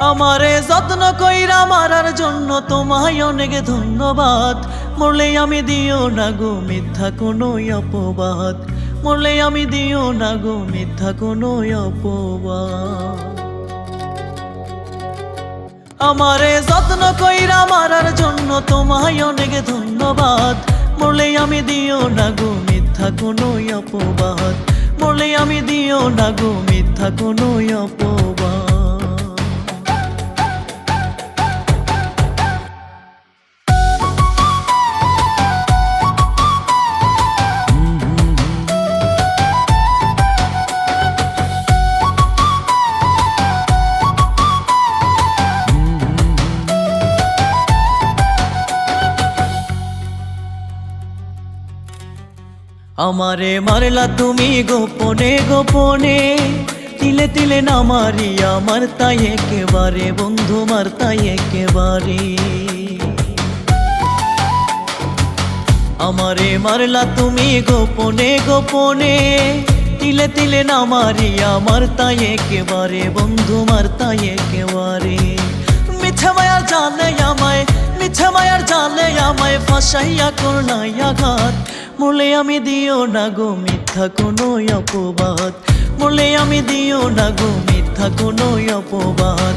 আমারে যত্ন কইরা মারার জন্য তোমায় অনেক ধন্যবাদ। মরলে আমি দিও না গো মিথ্যা কোনো অপবাদ। মরলে আমি দিও না গো মিথ্যা কোনো অপবাদ। আমারে যত্ন কইরা মারার জন্য তোমায় অনেক ধন্যবাদ। মরলে আমি দিও না গো মিথ্যা কোনো অপবাদ। মরলে আমি দিও না গো মিথ্যা কোনো অপবাদ। আমারে মারলা তুমি গোপনে গোপনে। তিলে তিলে না মারি আমার তাই একেবারে, বন্ধু মার তাই একেবারে। আমারে মারলা তুমি গোপনে গোপনে। তিলে তিলে না মারি আমার তাই একেবারে, বন্ধু মার তাই একেবারে। মিথ্যা মায়ার জালে আমায় মিথ্যা মায়ার জালে আমায়, ফাঁসাইয়া করলাইয়া ঘাত মরলে আমি দিও না গো মিথ্যা কোনো অপবাদ। মরলে আমি দিও না গো মিথ্যা কোনো অপবাদ।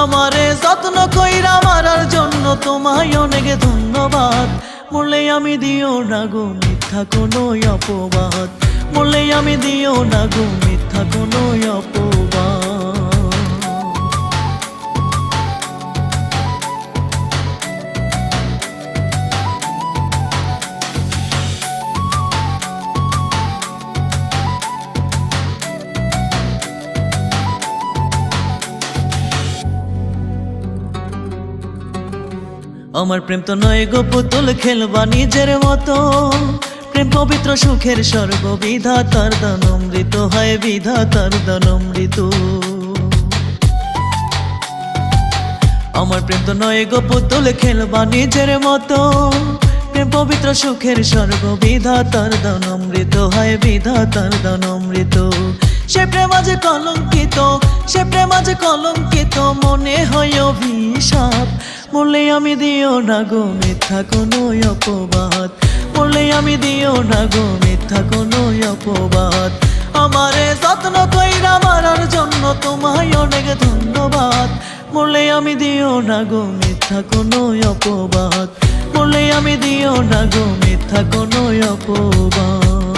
আমারে যত্ন কইরা মারার জন্য তোমায় অনেক ধন্যবাদ। মরলে আমি দিও না গো মিথ্যা কোনো অপবাদ। মরলে আমি দিও না গো মিথ্যা কোনো অপবাদ। আমার প্রেম তো নয় গো পুতুল খেলবা নিজের মতো। প্রেম পবিত্র সুখের সর্ববিধাতার দান অমৃত হয় বিধাতার দান অমৃত আমার প্রেম তো নয় গো পুতুল খেলবা নিজের মতো। প্রেম পবিত্র সুখের সর্ববিধাতার দান অমৃত হয় বিধাতার দান অমৃত সে প্রেম আজ কলঙ্কিত, সে প্রেম আজ কলঙ্কিত, মনে হয় অভিশাপ। বললে আমি দিও না গো মিথ্যা কোনো অপবাদ। বললে আমি দিও না গো মিথ্যা কোনো অপবাদ। আমারে যত্ন কইরা মারার জন্য তোমায় অনেক ধন্যবাদ। বললে আমি দিও না গো মিথ্যা কোনো অপবাদ। বললে আমি দিও না গো মিথ্যা কোনো অপবাদ।